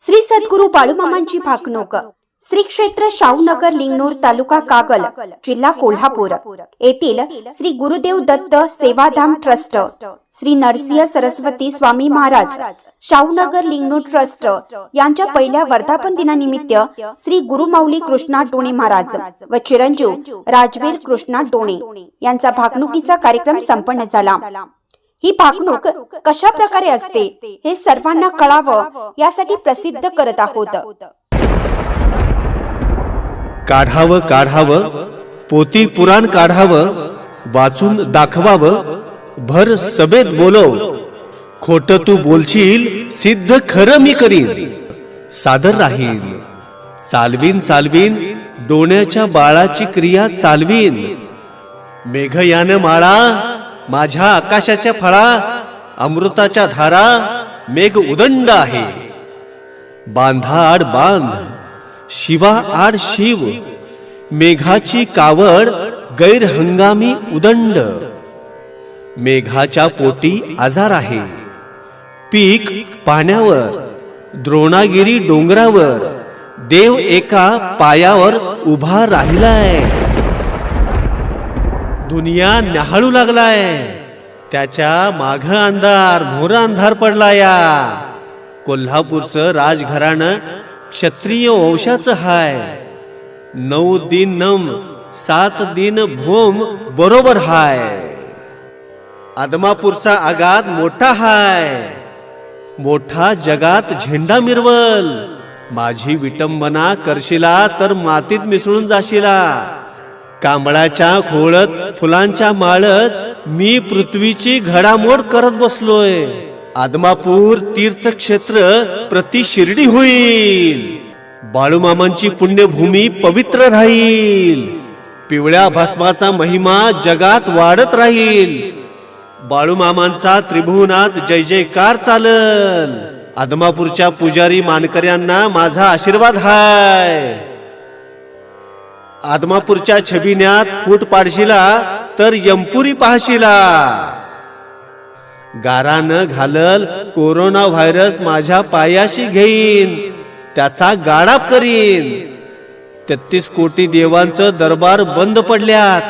श्री सद्गुरु बाळूमामांची भाकणूक श्री क्षेत्र शाहूनगर लिंगणूर तालुका कागल जिल्हा कोल्हापूर. येथील श्री गुरुदेव दत्त सेवाधाम ट्रस्ट श्री नरसिंह सरस्वती स्वामी महाराज शाहूनगर लिंगणूर ट्रस्ट यांच्या पहिल्या वर्धापन दिनानिमित्त श्री गुरुमाऊली कृष्णा डोणे महाराज व चिरंजीव राजवीर कृष्णा डोणे यांचा भागणुकीचा कार्यक्रम संपन्न झाला. ही भाकणूक कशा प्रकारे असते हे सर्वांना कळावं यासाठी प्रसिद्ध करत आहोत. काढावं काढावं पोती पुराण काढावं वाचून दाखवावं भर सभेत बोलव. खोट तू बोलशील सिद्ध खरं मी करीन. सादर राहील. चालवीन चालवीन डोण्याच्या बाळाची क्रिया चालवीन. मेघयान माळा माझ्या आकाशाच्या फळा अमृताच्या धारा मेघ उदंड आहे. बांधा आड बांध शिवा आड शिव मेघाची कावड गैरहंगामी उदंड. मेघाच्या पोटी आजार आहे. पीक पाण्यावर द्रोणागिरी डोंगरावर देव एका पायावर उभा राहिलाय. दुनिया न्याहाळू लागलाय. त्याच्या माघ अंधार मोर अंधार पडला या. कोल्हापूरचं राजघराणं क्षत्रिय वंशाचं हाय. नऊ दिन नम सात दिन भोम बरोबर हाय. आदमापूरचा आगात मोठा हाय. मोठा जगात झेंडा मिरवल. माझी विटंबना करशिला तर मातीत मिसळून जाशिला. कांबळाच्या खोळत फुलांच्या माळत मी पृथ्वीची घडामोड करत बसलोय. आदमापूर तीर्थक्षेत्र प्रति शिर्डी होईल. बाळूमामांची पुण्यभूमी पवित्र राहील. पिवळ्या भस्माचा महिमा जगात वाढत राहील. बाळूमामांचा त्रिभुवनात जय जयकार चालल आदमापूरच्या पुजारी मानकऱ्यांना माझा आशीर्वाद हाय. आदमापूरच्या छबिन्यात फूट पाडशिला तर यमपुरी पाहशिला. गारानं घालल कोरोना व्हायरस माझ्या पायाशी घेईन त्याचा गाडाप करीन. तेहतीस कोटी देवांचं दरबार बंद पडल्यात.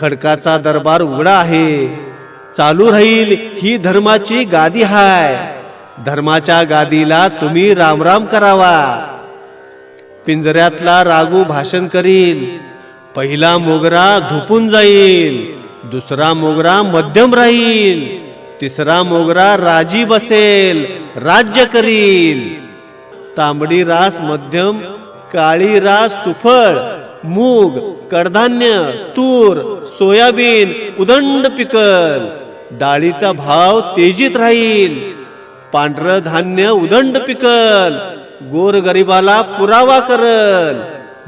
खडकाचा दरबार उघडा आहे. चालू राहील ही धर्माची गादी हाय. धर्माच्या गादीला तुम्ही रामराम करावा. पिंजऱ्यातला रागू भाषण करील. पहिला मोगरा धुपून जाईल. दुसरा मोगरा मध्यम राहील. तिसरा मोगरा राजी बसेल. राज्य करील. तांबडी रास मध्यम काळी रास सुफळ मूग कडधान्य तूर सोयाबीन उदंड पिकल. डाळीचा भाव तेजीत राहील. पांढरं धान्य उदंड पिकल. गोरगरिबाला पुरावा करल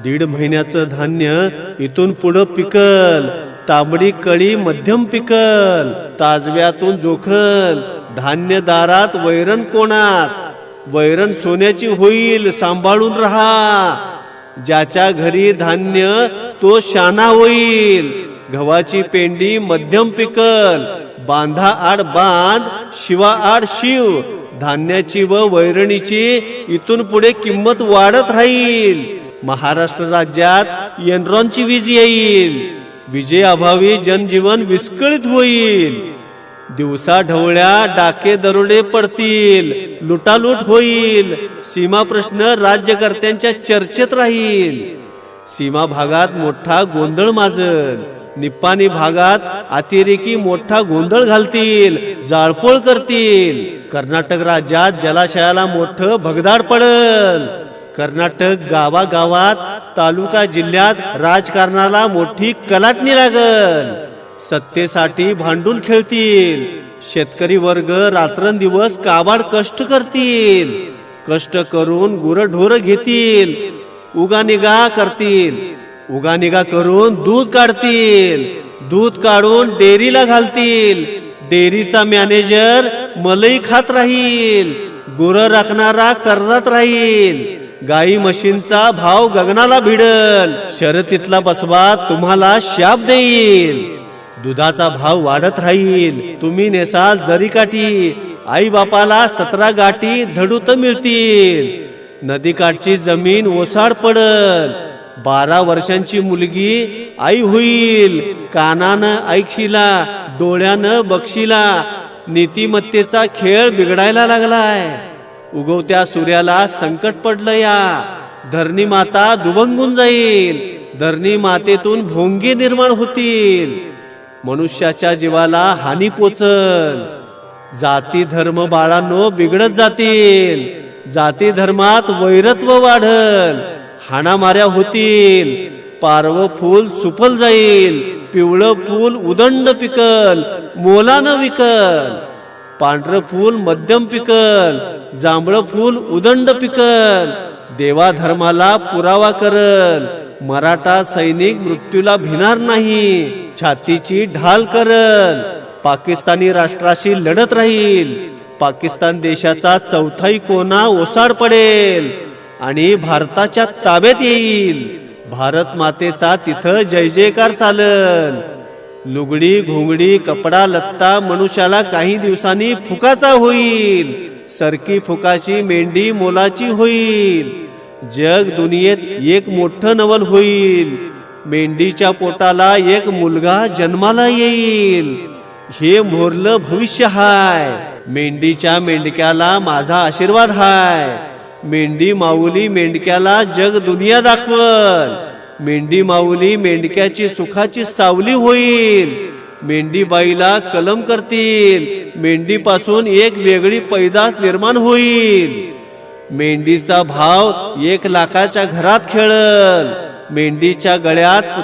दीड महिन्याचं धान्य इथून पुढं पिकल तांबडी कळी मध्यम पिकल ताजव्यातून जोखल धान्य दारात वैरण कोणात? वैरण सोन्याची होईल सांभाळून राहा. ज्याच्या घरी धान्य तो शाना होईल. गव्हाची पेंडी मध्यम पिकल बांधा आड बांध शिवा आड शिव. धान्याची व वैरणीची इथून पुढे किंमत वाढत राहील. महाराष्ट्र राज्यात एनरॉनची वीज येईल. विजेअभावी जनजीवन विस्कळीत होईल. दिवसा ढवळ्या डाके दरोडे पडतील. लुटालूट होईल. सीमा प्रश्न राज्यकर्त्यांच्या चर्चेत राहील. सीमा भागात मोठा गोंधळ माजल. निप्पाणी भागात अतिरेकी मोठा गोंधळ घालतील जाळपोळ करतील. कर्नाटक राज्यात जलाशयाला मोठं भगदाड पडल. कर्नाटक गावागावात तालुका जिल्ह्यात राजकारणाला मोठी कलाटणी लागल. सत्तेसाठी भांडून खेळतील. शेतकरी वर्ग रात्रंदिवस काबाड कष्ट करतील. कष्ट करून गुरढोर घेतील. उगानिगा करतील. उगानिगा करून दूध काढतील. दूध काढून डेअरीला घालतील. डेअरीचा मॅनेजर मलई खात राहील. गुर राखणारा कर्जात राहील. गाई म्हशींचा भाव गगनाला भिडल. शर्यतीतला बसवा तुम्हाला शाप देईल. दुधाचा भाव वाढत राहील. तुम्ही नेसाल जरी काठी. आई बापाला सतरा गाठी धडूत मिळतील. नदीकाठची जमीन ओसाड पडल. बारा वर्षांची मुलगी आई होईल. कानानं ऐकशिला डोळ्यानं बक्षिला नीतिमत्तेचा खेळ बिघडायला लागलाय. उगवत्या सूर्याला संकट पडलं या. धरणी माता दुभंगून जाईल. धरणी मातेतून भोंगे निर्माण होतील. मनुष्याच्या जीवाला हानी पोचल. जाती धर्म बाळांनो बिघडत जातील. जाती धर्मात वैरत्व वाढल. हाणामाऱ्या होतील. पारव फूल सुफल जाईल. पिवळं फूल उदंड पिकल. मोलानं विकल. पांढरं फूल मध्यम पिकल. जांभळं फूल उदंड पिकल. देवा धर्माला पुरावा करल. मराठा सैनिक मृत्यूला भिणार नाही. छातीची ढाल करल. पाकिस्तानी राष्ट्राशी लढत राहील. पाकिस्तान देशाचा चौथाई कोना ओसाड पडेल. आणि भारताच्या ताब्यात येईल. भारत मातेचा तिथं जय जयकार चालल लुगडी घोंगडी कपडा लत्ता मनुष्याला काही दिवसांनी फुकाचा होईल. सरकी फुकाची मेंढी मोलाची होईल. जग दुनियेत एक मोठं नवल होईल. मेंढीच्या पोटाला एक मुलगा जन्माला येईल. हे मोरलं भविष्य हाय. मेंढीच्या मेंढक्याला माझा आशीर्वाद हाय. मेंढी माऊली मेंढक्याला जग दुनिया दाखवल मेंढी माऊली मेंढक्याची सुखाची सावली होईल. मेंढी बाईला कलम करतील. मेंढीपासून एक वेगळी पैदास निर्माण होईल. मेंढीचा भाव एक लाखाच्या घरात खेळल. मेंढीच्या गळ्यात पुतळ्या